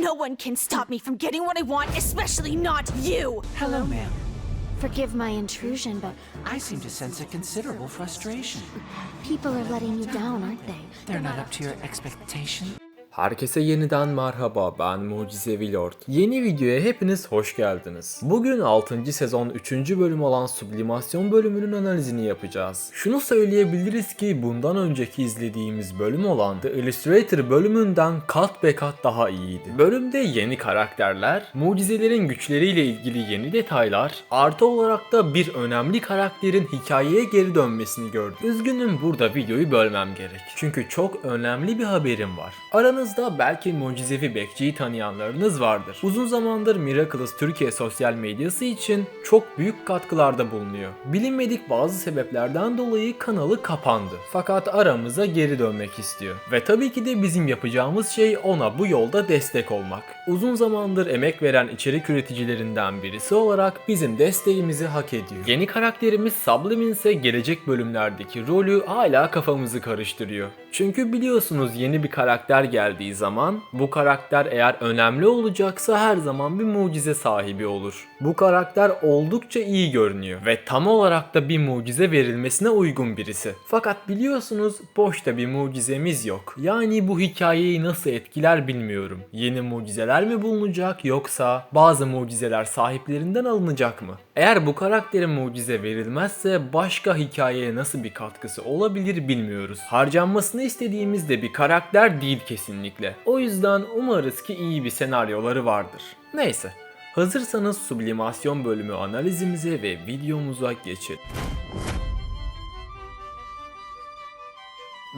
No one can stop me from getting what I want, especially not you! Hello, ma'am. Forgive my intrusion, but I seem to sense a considerable frustration. people are letting you down, aren't they? They're not up to your expectation. Herkese yeniden merhaba ben Mucizevi Lord. Yeni videoya hepiniz hoş geldiniz. Bugün 6. sezon 3. bölüm olan Sublimasyon bölümünün analizini yapacağız. Şunu söyleyebiliriz ki bundan önceki izlediğimiz bölüm olan The Illustrator bölümünden kat be kat daha iyiydi. Bölümde yeni karakterler, mucizelerin güçleriyle ilgili yeni detaylar, artı olarak da bir önemli karakterin hikayeye geri dönmesini gördük. Üzgünüm burada videoyu bölmem gerek. Çünkü çok önemli bir haberim var. Aranızda belki Mucizevi Bekçi'yi tanıyanlarınız vardır. Uzun zamandır Miraculous Türkiye sosyal medyası için çok büyük katkılarda bulunuyor. Bilinmedik bazı sebeplerden dolayı kanalı kapandı. Fakat aramıza geri dönmek istiyor. Ve tabii ki de bizim yapacağımız şey ona bu yolda destek olmak. Uzun zamandır emek veren içerik üreticilerinden birisi olarak bizim desteğimizi hak ediyor. Yeni karakterimiz Sublimin ise gelecek bölümlerdeki rolü hala kafamızı karıştırıyor. Çünkü biliyorsunuz yeni bir karakter geldiği zaman bu karakter eğer önemli olacaksa her zaman bir mucize sahibi olur. Bu karakter oldukça iyi görünüyor ve tam olarak da bir mucize verilmesine uygun birisi. Fakat biliyorsunuz boşta bir mucizemiz yok. Yani bu hikayeyi nasıl etkiler bilmiyorum. Yeni mucizeler mi bulunacak yoksa bazı mucizeler sahiplerinden alınacak mı? Eğer bu karaktere mucize verilmezse başka hikayeye nasıl bir katkısı olabilir bilmiyoruz. Harcanmasını istediğimiz de bir karakter değil kesinlikle. O yüzden umarız ki iyi bir senaryoları vardır. Neyse. Hazırsanız sublimasyon bölümü analizimize ve videomuza geçelim.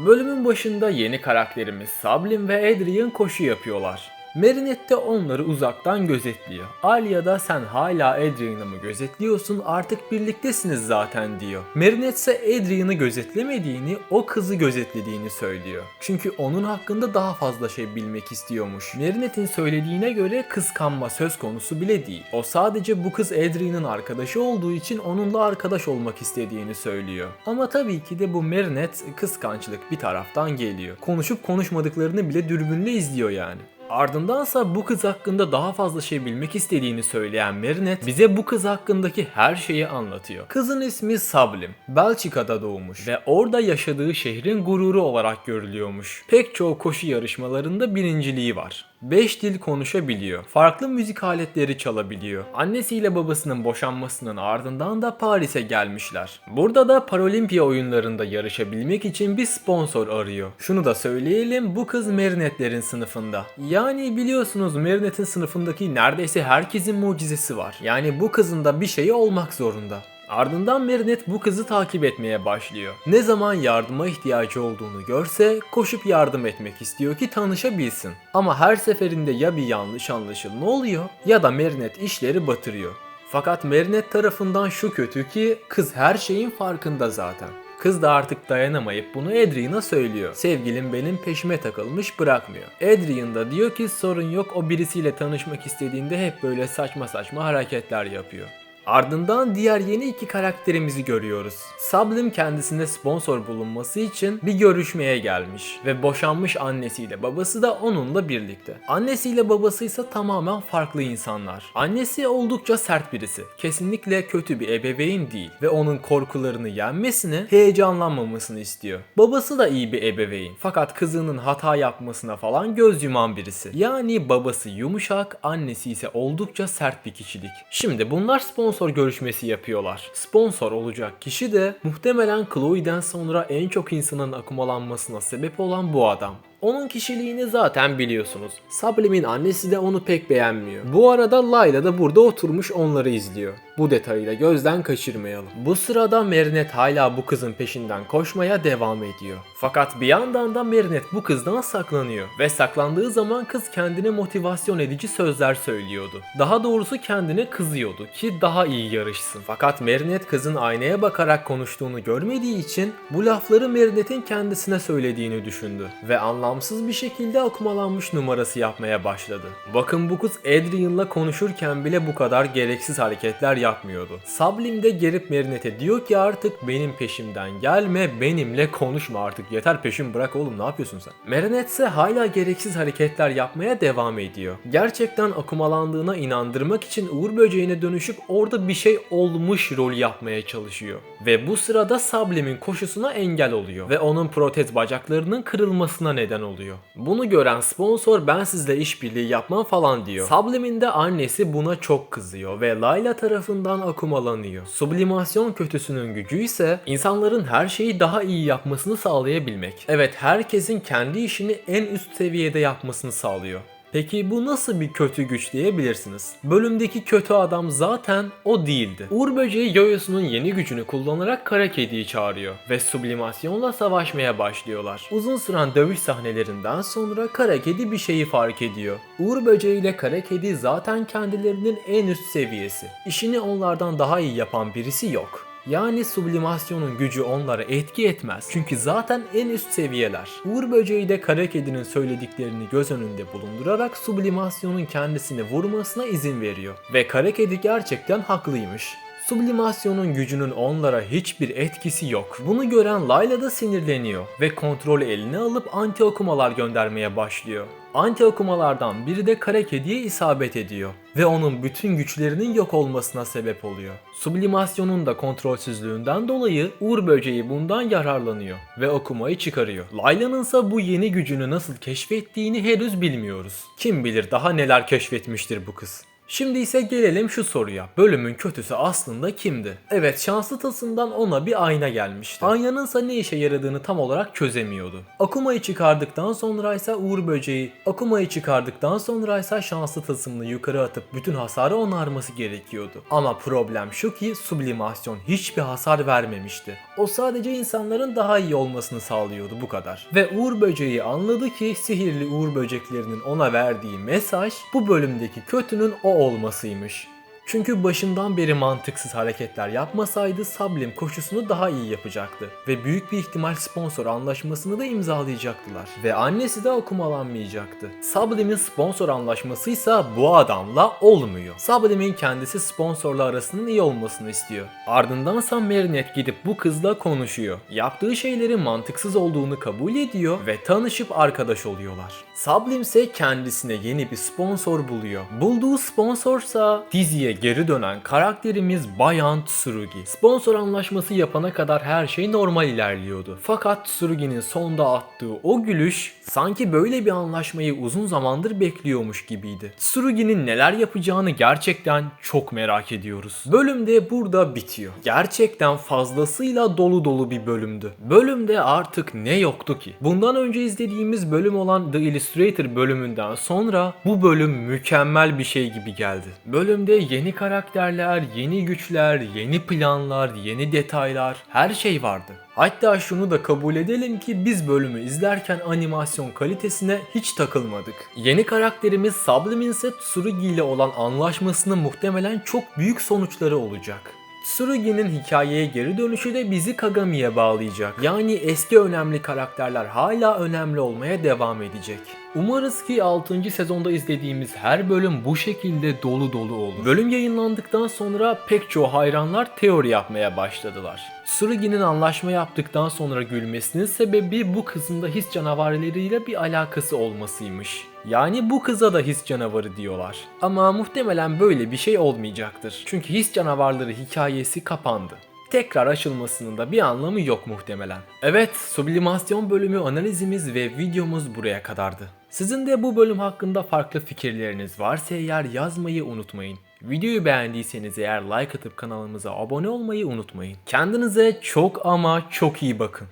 Bölümün başında yeni karakterimiz Sablin ve Adrian koşu yapıyorlar. Marinette onları uzaktan gözetliyor. Alia da sen hala Adrian'ı mı gözetliyorsun artık birliktesiniz zaten diyor. Marinette ise Adrian'ı gözetlemediğini o kızı gözetlediğini söylüyor. Çünkü onun hakkında daha fazla şey bilmek istiyormuş. Marinette'in söylediğine göre kıskanma söz konusu bile değil. O sadece bu kız Adrian'ın arkadaşı olduğu için onunla arkadaş olmak istediğini söylüyor. Ama tabii ki de bu Marinette kıskançlık bir taraftan geliyor. Konuşup konuşmadıklarını bile dürbünle izliyor yani. Ardındansa bu kız hakkında daha fazla şey bilmek istediğini söyleyen Marinette bize bu kız hakkındaki her şeyi anlatıyor. Kızın ismi Sablim. Belçika'da doğmuş ve orada yaşadığı şehrin gururu olarak görülüyormuş. Pek çoğu koşu yarışmalarında birinciliği var. 5 dil konuşabiliyor. Farklı müzik aletleri çalabiliyor. Annesiyle babasının boşanmasının ardından da Paris'e gelmişler. Burada da Paralimpiya oyunlarında yarışabilmek için bir sponsor arıyor. Şunu da söyleyelim bu kız Marinette'lerin sınıfında. Yani biliyorsunuz Marinette'in sınıfındaki neredeyse herkesin mucizesi var. Yani bu kızın da bir şeyi olmak zorunda. Ardından Marinette bu kızı takip etmeye başlıyor. Ne zaman yardıma ihtiyacı olduğunu görse koşup yardım etmek istiyor ki tanışabilsin. Ama her seferinde ya bir yanlış anlaşılma oluyor ya da Marinette işleri batırıyor. Fakat Marinette tarafından şu kötü ki kız her şeyin farkında zaten. Kız da artık dayanamayıp bunu Adrian'a söylüyor. Sevgilim benim peşime takılmış bırakmıyor. Adrian da diyor ki sorun yok o birisiyle tanışmak istediğinde hep böyle saçma saçma hareketler yapıyor. Ardından diğer yeni iki karakterimizi görüyoruz. Sablim kendisine sponsor bulunması için bir görüşmeye gelmiş ve boşanmış annesiyle babası da onunla birlikte. Annesiyle babası ise tamamen farklı insanlar. Annesi oldukça sert birisi. Kesinlikle kötü bir ebeveyn değil ve onun korkularını yenmesini, heyecanlanmamasını istiyor. Babası da iyi bir ebeveyn fakat kızının hata yapmasına falan göz yuman birisi. Yani babası yumuşak, annesi ise oldukça sert bir kişilik. Şimdi bunlar sponsor görüşmesi yapıyorlar. Sponsor olacak kişi de muhtemelen Chloe'den sonra en çok insanın akumalanmasına sebep olan bu adam. Onun kişiliğini zaten biliyorsunuz. Sablim'in annesi de onu pek beğenmiyor. Bu arada Layla da burada oturmuş onları izliyor. Bu detayı da gözden kaçırmayalım. Bu sırada Marinette hala bu kızın peşinden koşmaya devam ediyor. Fakat bir yandan da Marinette bu kızdan saklanıyor. Ve saklandığı zaman kız kendine motivasyon edici sözler söylüyordu. Daha doğrusu kendine kızıyordu ki daha iyi yarışsın. Fakat Marinette kızın aynaya bakarak konuştuğunu görmediği için bu lafları Marinette'in kendisine söylediğini düşündü. Ve anlam bağımsız bir şekilde akumalanmış numarası yapmaya başladı. Bakın bu kız Adrian'la konuşurken bile bu kadar gereksiz hareketler yapmıyordu. Sublim de gelip Marinette'e diyor ki artık benim peşimden gelme, benimle konuşma artık yeter peşim bırak oğlum ne yapıyorsun sen? Marinette ise hala gereksiz hareketler yapmaya devam ediyor. Gerçekten akumalandığına inandırmak için Uğur böceğine dönüşüp orada bir şey olmuş rolü yapmaya çalışıyor. Ve bu sırada Sublim'in koşusuna engel oluyor ve onun protez bacaklarının kırılmasına neden oluyor. Bunu gören sponsor ben sizle işbirliği yapmam falan diyor. Sublim'in de annesi buna çok kızıyor ve Layla tarafından akumalanıyor. Sublimasyon kötüsünün gücü ise insanların her şeyi daha iyi yapmasını sağlayabilmek. Evet herkesin kendi işini en üst seviyede yapmasını sağlıyor. Peki bu nasıl bir kötü güç diyebilirsiniz? Bölümdeki kötü adam zaten o değildi. Uğur böceği yoyosunun yeni gücünü kullanarak kara kediyi çağırıyor ve sublimasyonla savaşmaya başlıyorlar. Uzun süren dövüş sahnelerinden sonra kara kedi bir şeyi fark ediyor. Uğur böceği ile kara kedi zaten kendilerinin en üst seviyesi. İşini onlardan daha iyi yapan birisi yok. Yani sublimasyonun gücü onlara etki etmez. Çünkü zaten en üst seviyeler. Uğur böceği de kara kedinin söylediklerini göz önünde bulundurarak sublimasyonun kendisini vurmasına izin veriyor. Ve kara kedi gerçekten haklıymış. Sublimasyonun gücünün onlara hiçbir etkisi yok. Bunu gören Layla da sinirleniyor ve kontrolü eline alıp anti okumalar göndermeye başlıyor. Anti okumalardan biri de kara kediye isabet ediyor ve onun bütün güçlerinin yok olmasına sebep oluyor. Sublimasyonun da kontrolsüzlüğünden dolayı Uğur böceği bundan yararlanıyor ve okumayı çıkarıyor. Layla'nın ise bu yeni gücünü nasıl keşfettiğini henüz bilmiyoruz. Kim bilir daha neler keşfetmiştir bu kız. Şimdi ise gelelim şu soruya. Bölümün kötüsü aslında kimdi? Evet şanslı tasından ona bir ayna gelmişti. Aynanın ise ne işe yaradığını tam olarak çözemiyordu. Akuma'yı çıkardıktan sonra ise Uğur böceği, Akuma'yı çıkardıktan sonra ise şanslı tasımını yukarı atıp bütün hasarı onarması gerekiyordu. Ama problem şu ki sublimasyon hiçbir hasar vermemişti. O sadece insanların daha iyi olmasını sağlıyordu bu kadar. Ve Uğur böceği anladı ki sihirli Uğur böceklerinin ona verdiği mesaj bu bölümdeki kötünün o olmasıymış. Çünkü başından beri mantıksız hareketler yapmasaydı Sablim koşusunu daha iyi yapacaktı ve büyük bir ihtimal sponsor anlaşmasını da imzalayacaktılar. Ve annesi de okumalanmayacaktı. Sablim'in sponsor anlaşmasıysa bu adamla olmuyor. Sablim'in kendisi sponsorla arasının iyi olmasını istiyor. Ardındansa Marinette gidip bu kızla konuşuyor. Yaptığı şeylerin mantıksız olduğunu kabul ediyor ve tanışıp arkadaş oluyorlar. Sablim ise kendisine yeni bir sponsor buluyor. Bulduğu sponsorsa diziye geri dönen karakterimiz Bayan Tsurugi. Sponsor anlaşması yapana kadar her şey normal ilerliyordu. Fakat Tsurugi'nin sonda attığı o gülüş sanki böyle bir anlaşmayı uzun zamandır bekliyormuş gibiydi. Tsurugi'nin neler yapacağını gerçekten çok merak ediyoruz. Bölüm de burada bitiyor. Gerçekten fazlasıyla dolu dolu bir bölümdü. Bölümde artık ne yoktu ki? Bundan önce izlediğimiz bölüm olan The Illustrator bölümünden sonra bu bölüm mükemmel bir şey gibi geldi. Bölümde yeni karakterler, yeni güçler, yeni planlar, yeni detaylar, her şey vardı. Hatta şunu da kabul edelim ki biz bölümü izlerken animasyon kalitesine hiç takılmadık. Yeni karakterimiz Sublimin ise Tsurugi ile olan anlaşmasının muhtemelen çok büyük sonuçları olacak. Tsurugi'nin hikayeye geri dönüşü de bizi Kagami'ye bağlayacak. Yani eski önemli karakterler hala önemli olmaya devam edecek. Umarız ki 6. sezonda izlediğimiz her bölüm bu şekilde dolu dolu olur. Bölüm yayınlandıktan sonra pek çoğu hayranlar teori yapmaya başladılar. Tsurugi'nin anlaşma yaptıktan sonra gülmesinin sebebi bu kızın da his canavarlarıyla bir alakası olmasıymış. Yani bu kıza da his canavarı diyorlar. Ama muhtemelen böyle bir şey olmayacaktır. Çünkü his canavarları hikayesi kapandı tekrar açılmasının da bir anlamı yok muhtemelen. Evet, sublimasyon bölümü analizimiz ve videomuz buraya kadardı. Sizin de bu bölüm hakkında farklı fikirleriniz varsa eğer yazmayı unutmayın. Videoyu beğendiyseniz eğer like atıp kanalımıza abone olmayı unutmayın. Kendinize çok ama çok iyi bakın.